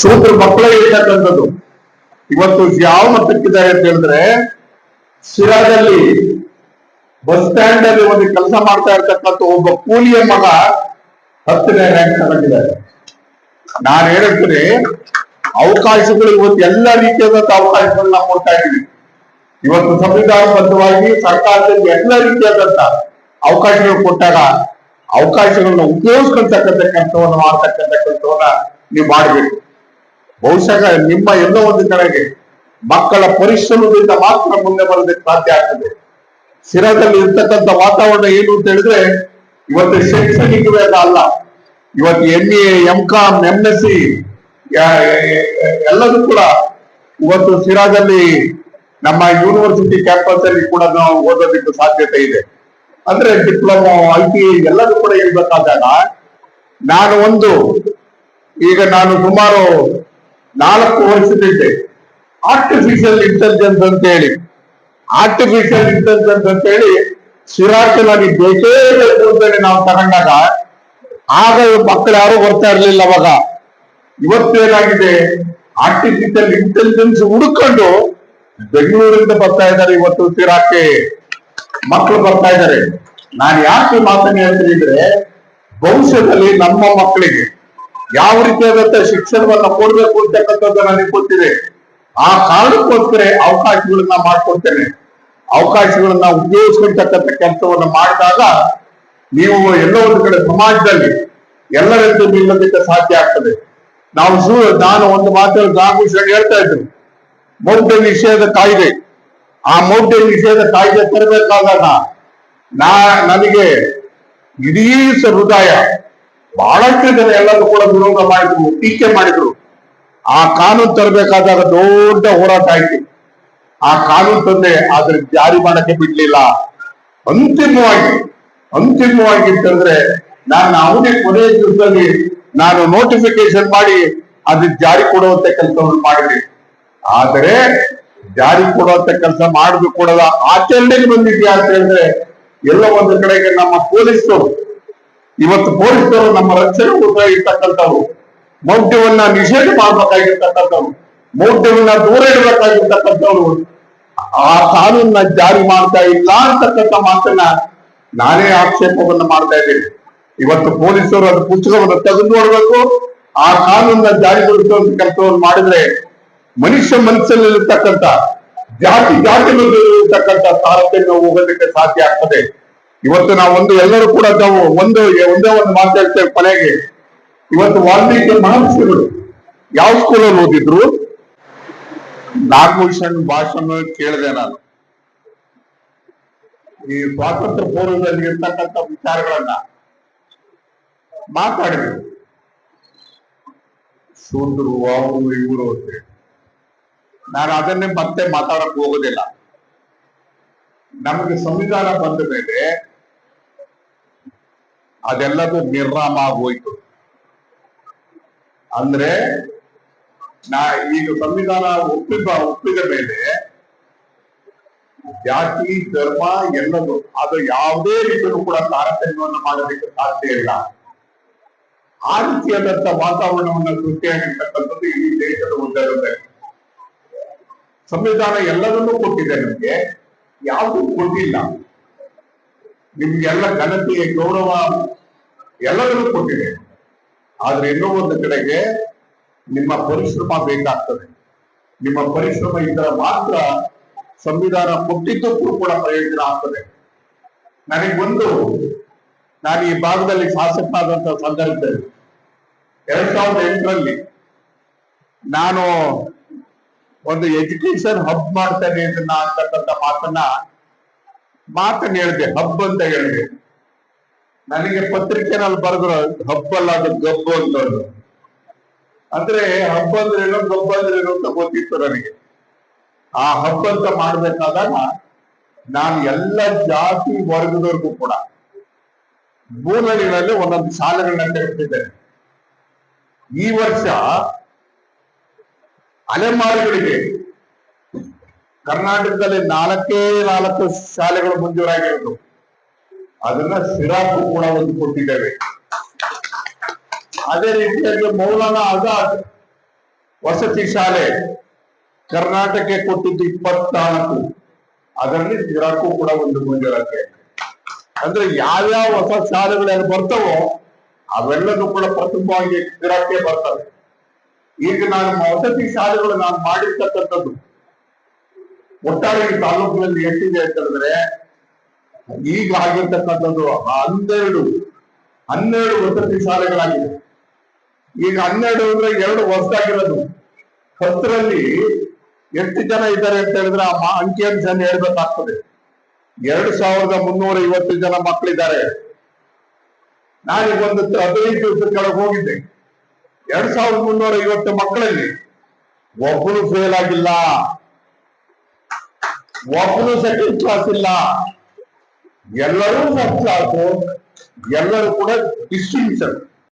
ಶೂದ್ರ ಮಕ್ಕಳೇ ಇರ್ತಕ್ಕಂಥದ್ದು ಇವತ್ತು ಯಾವ ಮಟ್ಟಕ್ಕಿದ್ದಾರೆ ಅಂತ ಹೇಳಿದ್ರೆ, ಶಿರಾದಲ್ಲಿ ಬಸ್ ಸ್ಟ್ಯಾಂಡ್ ಅಲ್ಲಿ ಒಂದು ಕೆಲಸ ಮಾಡ್ತಾ ಇರ್ತಕ್ಕಂಥ ಒಬ್ಬ ಕೂಲಿಯ ಮಗ ಹತ್ತನೇ ರ್ಯಾಂಕ್ ತಗೊಂಡಿದ್ದಾರೆ ನಾನು ಹೇಳ್ತೀನಿ, ಅವಕಾಶಗಳು ಇವತ್ತು ಎಲ್ಲ ರೀತಿಯಾದಂತ ಅವಕಾಶಗಳನ್ನ ಕೊಡ್ತಾ ಇದ್ದೀವಿ. ಇವತ್ತು ಸಂವಿಧಾನಬದ್ಧವಾಗಿ ಸರ್ಕಾರದಲ್ಲಿ ಎಲ್ಲ ರೀತಿಯಾದಂತ ಅವಕಾಶಗಳು ಕೊಟ್ಟಾಗ ಅವಕಾಶಗಳನ್ನ ಉಪಯೋಗಿಸ್ಕೊಳ್ತಕ್ಕಂಥ ಕೆಲಸವನ್ನು ಮಾಡ್ತಕ್ಕಂಥ ಕೆಲಸವನ್ನ ನೀವು ಮಾಡಬೇಕು. ಬಹುಶಃ ನಿಮ್ಮ ಎಲ್ಲ ಒಂದು ಕಡೆಗೆ ಮಕ್ಕಳ ಪರಿಶ್ರಮದಿಂದ ಮಾತ್ರ ಮುಂದೆ ಬರೋದಕ್ಕೆ ಸಾಧ್ಯ ಆಗ್ತದೆ. ಸಿರಾದಲ್ಲಿ ಇರ್ತಕ್ಕಂಥ ವಾತಾವರಣ ಏನು ಅಂತ ಹೇಳಿದ್ರೆ, ಇವತ್ತು ಶೈಕ್ಷಣಿಕವೇ ಅಲ್ಲ. ಇವತ್ತು M A M com M S C ಎಲ್ಲದೂ ಕೂಡ ಇವತ್ತು ಸಿರಾದಲ್ಲಿ ನಮ್ಮ ಯೂನಿವರ್ಸಿಟಿ ಕ್ಯಾಂಪಸ್ ಅಲ್ಲಿ ಕೂಡ ನಾವು ಓದೋದಕ್ಕೆ ಸಾಧ್ಯತೆ ಇದೆ. ಅಂದ್ರೆ ಡಿಪ್ಲೊಮಾ ಐ ಟಿ ಎಲ್ಲದೂ ಕೂಡ ಇರ್ಬೇಕಾದಾಗ ನಾನು ಒಂದು ಈಗ ನಾನು ಸುಮಾರು ನಾಲ್ಕು ವರ್ಷದಿಂದ ಆರ್ಟಿಫಿಷಿಯಲ್ ಇಂಟೆಲಿಜೆನ್ಸ್ ಅಂತ ಹೇಳಿ ಆರ್ಟಿಫಿಷಿಯಲ್ ಇಂಟೆಲಿಜೆನ್ಸ್ ಅಂತ ಹೇಳಿ ನನಗೆ ಬೇಕೇ ಬೇಕು ಅಂತೇಳಿ ನಾವು ತಗೊಂಡಾಗ, ಆಗ ಮಕ್ಕಳು ಯಾರು ಬರ್ತಾ ಇರಲಿಲ್ಲ ಅವಾಗ. ಇವತ್ತೇನಾಗಿದೆ ಆರ್ಟಿಫಿಷಿಯಲ್ ಇಂಟೆಲಿಜೆನ್ಸ್ ಹುಡುಕೊಂಡು ಬೆಂಗಳೂರಿಂದ ಬರ್ತಾ ಇದ್ದಾರೆ ಇವತ್ತು ಸಿರಾಕ್ಕೆ ಮಕ್ಕಳು ಬರ್ತಾ ಇದ್ದಾರೆ. ನಾನು ಯಾಕೆ ಮಾತನ್ನ ಹೇಳ್ತೀನಿ ಅಂದ್ರೆ, ಭವಿಷ್ಯದಲ್ಲಿ ನಮ್ಮ ಮಕ್ಕಳಿಗೆ ಯಾವ ರೀತಿಯಾದಂತ ಶಿಕ್ಷಣವನ್ನ ಕೊಡ್ಬೇಕು ಅಂತಕ್ಕಂಥದ್ದು ನನಗೆ ಗೊತ್ತಿದೆ ಆ ಕಾರಣಕ್ಕೋಸ್ಕರ ಅವಕಾಶಗಳನ್ನ ಮಾಡ್ಕೊಳ್ತೇನೆ ಅವಕಾಶಗಳನ್ನ ಉಪಯೋಗಿಸ್ಕೊಳ್ತಕ್ಕಂಥ ಕೆಲಸವನ್ನ ಮಾಡಿದಾಗ ನೀವು ಎಲ್ಲ ಒಂದು ಕಡೆ ಸಮಾಜದಲ್ಲಿ ಎಲ್ಲರಿಂದ ನಿಲ್ಲೋದಕ್ಕೆ ಸಾಧ್ಯ ಆಗ್ತದೆ. ನಾವು ಸು, ನಾನು ಒಂದು ಮಾತಲ್ಲಿ ನಾಗಭೂಷಣ್ ಹೇಳ್ತಾ ಇದ್ರು. ಮೌಢ್ಯ ನಿಷೇಧ ಕಾಯ್ದೆ. ಆ ಮೌಢ್ಯ ನಿಷೇಧ ಕಾಯ್ದೆ ತರಬೇಕಾದಾಗ ನಾ, ನನಗೆ ಇಡೀ ಹೃದಯ ಬಹಳಷ್ಟು ಜನ ಎಲ್ಲರೂ ಕೂಡ ವಿರೋಧ ಮಾಡಿದ್ರು, ಟೀಕೆ ಮಾಡಿದ್ರು. ಆ ಕಾನೂನು ತರಬೇಕಾದಾಗ ದೊಡ್ಡ ಹೋರಾಟ ಆಯ್ತು. ಆ ಕಾನೂನು ತಂದೆ ಆದ್ರೆ ಜಾರಿ ಮಾಡಕ್ಕೆ ಬಿಡ್ಲಿಲ್ಲ. ಅಂತಿಮವಾಗಿ ಅಂತಿಮವಾಗಿ ಅಂತಂದ್ರೆ ನಾನು ಅವನೇ ಕೊನೆಯ ದಿವಸದಲ್ಲಿ ನಾನು ನೋಟಿಫಿಕೇಶನ್ ಮಾಡಿ ಅದು ಜಾರಿ ಕೊಡುವಂತ ಕೆಲಸವನ್ನು ಮಾಡಿದೆ. ಆದರೆ ಜಾರಿ ಕೊಡುವಂತ ಕೆಲಸ ಮಾಡುದು ಕೊಡದ ಆಚರಣೆಗೆ ಬಂದಿದ್ಯಾ ಅಂತ ಹೇಳಿದ್ರೆ ಎಲ್ಲ ಒಂದು ಕಡೆಗೆ ನಮ್ಮ ಪೊಲೀಸರು ಇವತ್ತು ಪೊಲೀಸರು ನಮ್ಮ ರಕ್ಷಣೆ ಇರ್ತಕ್ಕಂಥವ್ರು ಮೌಢ್ಯವನ್ನ ನಿಷೇಧ ಮಾಡ್ಬೇಕಾಗಿರ್ತಕ್ಕಂಥವ್ರು. ಮೌಢ್ಯವನ್ನ ದೂರ ಇಡಬೇಕಾಗಿರ್ತಕ್ಕಂಥವ್ರು. ಆ ಕಾನೂನನ್ನ ಜಾರಿ ಮಾಡ್ತಾ ಇಲ್ಲ ಅಂತಕ್ಕಂಥ ಮಾತನ್ನ ನಾನೇ ಆಕ್ಷೇಪವನ್ನ ಮಾಡ್ತಾ ಇದ್ದೇನೆ. ಇವತ್ತು ಪೊಲೀಸರು ಅದು ಪುಸ್ತಕವನ್ನು ತೆಗೆದು ನೋಡ್ಬೇಕು. ಆ ಕಾನೂನನ್ನ ಜಾರಿಗೊಳಿಸುವಂತ ಕೆಲಸವನ್ನು ಮಾಡಿದ್ರೆ ಮನುಷ್ಯ ಮನಸ್ಸಲ್ಲಿರ್ತಕ್ಕಂಥ ಜಾತಿ ಜಾತಿ ಇರ್ತಕ್ಕಂಥ ತಾರತಮ್ಯ ಹೋಗೋದಕ್ಕೆ ಸಾಧ್ಯ ಆಗ್ತದೆ. ಇವತ್ತು ನಾವು ಒಂದು ಎಲ್ಲರೂ ಕೂಡ ನಾವು ಒಂದು, ಒಂದೇ ಒಂದು ಮಾತಾಡ್ತೇವೆ ಕೊನೆಗೆ. ಇವತ್ತು ವಾಲ್ಮೀಕಿ ಮಹರ್ಷಿಗಳು ಯಾವ ಸ್ಕೂಲಲ್ಲಿ ಓದಿದ್ರು? ನಾಗಭೂಷಣ್ ಭಾಷಣ ಕೇಳಿದೆ ನಾನು. ಈ ಸ್ವಾತಂತ್ರ್ಯ ಪೂರ್ವದಲ್ಲಿ ಇರ್ತಕ್ಕಂಥ ವಿಚಾರಗಳನ್ನ ಮಾತಾಡಿದ್ರು. ಶೂದ್ರು ಅವರು ಇವರು ಅಂತ. ನಾನು ಅದನ್ನೇ ಮತ್ತೆ ಮಾತಾಡಕ್ ಹೋಗೋದಿಲ್ಲ. ನಮಗೆ ಸಂವಿಧಾನ ಬಂದ ಮೇಲೆ ಅದೆಲ್ಲದು ನಿರ್ನಾಮ ಆಗೋಯ್ತು ಅಂದ್ರೆ, ನಾ ಈಗ ಸಂವಿಧಾನ ಒಪ್ಪಿದ ಒಪ್ಪಿದ ಮೇಲೆ ಜಾತಿ, ಧರ್ಮ ಎಲ್ಲದು ಅದು ಯಾವುದೇ ರೀತಿಯಲ್ಲೂ ಕೂಡ ತಾರತಮ್ಯವನ್ನು ಮಾಡಲಿಕ್ಕೆ ಸಾಧ್ಯ ಇಲ್ಲ. ಆ ರೀತಿಯಾದಂತ ವಾತಾವರಣವನ್ನು ಸೃಷ್ಟಿಯಾಗಿರ್ತಕ್ಕಂಥದ್ದು ಇಡೀ ದೇಶದ ಉದ್ದರದಲ್ಲಿ ಸಂವಿಧಾನ ಎಲ್ಲದನ್ನೂ ಕೊಟ್ಟಿದೆ ನಮಗೆ, ಯಾವುದೂ ಕೊಟ್ಟಿಲ್ಲ ನಿಮ್ಗೆಲ್ಲ ಘನತೆ ಗೌರವ ಎಲ್ಲದರೂ ಕೊಟ್ಟಿದೆ. ಆದ್ರೆ ಇನ್ನೂ ಒಂದು ಕಡೆಗೆ ನಿಮ್ಮ ಪರಿಶ್ರಮ ಬೇಕಾಗ್ತದೆ. ನಿಮ್ಮ ಪರಿಶ್ರಮ ಇದ್ದರೆ ಮಾತ್ರ ಸಂವಿಧಾನ ಕೊಟ್ಟಿದ್ದಕ್ಕೂ ಕೂಡ ಪ್ರಯೋಜನ ಆಗ್ತದೆ. ಒಂದು, ನಾನು ಈ ಭಾಗದಲ್ಲಿ ಶಾಸಕನಾದಂತ ಸಂದರ್ಭದಲ್ಲಿ ಎರಡ್ ಸಾವಿರದ ಎಂಟರಲ್ಲಿ ನಾನು ಒಂದು ಎಜುಕೇಶನ್ ಹಬ್ ಮಾಡ್ತೇನೆ ಅಂತಕ್ಕಂಥ ಮಾತನ್ನ ಮಾತನ್ನ ಹೇಳಿದೆ, ಹಬ್ಬ ಅಂತ ಹೇಳಿದೆ. ನನಗೆ ಪತ್ರಿಕೆನಲ್ಲಿ ಬರೆದ್ರು ಹಬ್ಬ ಅಲ್ಲ ಅದು ಗಬ್ಬು ಅಂತ ಅದು. ಅಂದ್ರೆ ಹಬ್ಬ ಅಂದ್ರೆ ಏನೋ ಗಬ್ಬ ಅಂದ್ರೆ ಅಂತ ಗೊತ್ತಿತ್ತು ನನಗೆ. ಆ ಹಬ್ಬ ಅಂತ ಮಾಡ್ಬೇಕಾದಾಗ ನಾನು ಎಲ್ಲ ಜಾತಿ ವರ್ಗದವ್ರಿಗೂ ಕೂಡ ಮೂಲಗಳಲ್ಲಿ ಒಂದೊಂದು ಶಾಲೆಗಳನ್ನ ಇಟ್ಟಿದ್ದೇನೆ ಈ ವರ್ಷ ಅಲೆಮಾರಿಗಳಿಗೆ ಕರ್ನಾಟಕದಲ್ಲಿ ನಾಲ್ಕೇ ನಾಲ್ಕು ಶಾಲೆಗಳು ಮಂಜೂರಾಗಿರೋದು. ಅದನ್ನ ಸಿರಾಕು ಕೂಡ ಒಂದು ಕೊಟ್ಟಿದ್ದೇವೆ. ಅದೇ ರೀತಿಯಾಗಿ ಮೌಲಾನಾ ಆಜಾದ್ ವಸತಿ ಶಾಲೆ ಕರ್ನಾಟಕಕ್ಕೆ ಕೊಟ್ಟಿದ್ದು ಇಪ್ಪತ್ನಾಲ್ಕು. ಅದರಲ್ಲಿ ಸಿರಾಕು ಕೂಡ ಒಂದು ಮಂಜೂರಾಗಿದೆ ಅಂದ್ರೆ ಯಾವ್ಯಾವ ಹೊಸ ಶಾಲೆಗಳು ಬರ್ತಾವೋ ಅವೆಲ್ಲದೂ ಕೂಡ ಪ್ರಥಮವಾಗಿ ಸಿರಾಕ್ಕೆ ಬರ್ತವೆ. ಈಗ ನಾನು ವಸತಿ ಶಾಲೆಗಳು ನಾನು ಮಾಡಿರ್ತಕ್ಕಂಥದ್ದು ಒಟ್ಟಾರೆ ಈ ತಾಲೂಕಿನಲ್ಲಿ ಎಷ್ಟಿದೆ ಅಂತ ಹೇಳಿದ್ರೆ, ಈಗ ಆಗಿರ್ತಕ್ಕಂಥದ್ದು ಹನ್ನೆರಡು ಹನ್ನೆರಡು ವಸತಿ ಶಾಲೆಗಳಾಗಿದೆ ಈಗ ಹನ್ನೆರಡು ಅಂದ್ರೆ ಎರಡು ವರ್ಷಾಗಿರೋದು ಹತ್ತರಲ್ಲಿ ಎಷ್ಟು ಜನ ಇದ್ದಾರೆ ಅಂತ ಹೇಳಿದ್ರೆ ಆ ಅಂಕಿ ಅಂಕಿಅಂಶನ ಹೇಳ್ಬೇಕಾಗ್ತದೆ. ಎರಡು ಸಾವಿರದ ಮುನ್ನೂರ ಐವತ್ತು ಜನ ಮಕ್ಕಳಿದ್ದಾರೆ. ನಾನೀಗ ಒಂದು ಹದಿನೈದು ದಿವಸದ ಕೆಳಗೆ ಹೋಗಿದ್ದೆ. ಎರಡ್ ಸಾವಿರದ ಮುನ್ನೂರ ಐವತ್ತು ಮಕ್ಕಳಲ್ಲಿ ಒಬ್ಬರು ಫೇಲ್ ಆಗಿಲ್ಲ. ಒಬ್ಬನು ಸೆಕೆಂಡ್ ಕ್ಲಾಸ್ ಇಲ್ಲ ಎಲ್ಲರೂ ಫಸ್ಟ್ ಕ್ಲಾಸ್ ಎಲ್ಲರೂ ಕೂಡ ಡಿಸ್ಟಿಂಕ್ಷನ್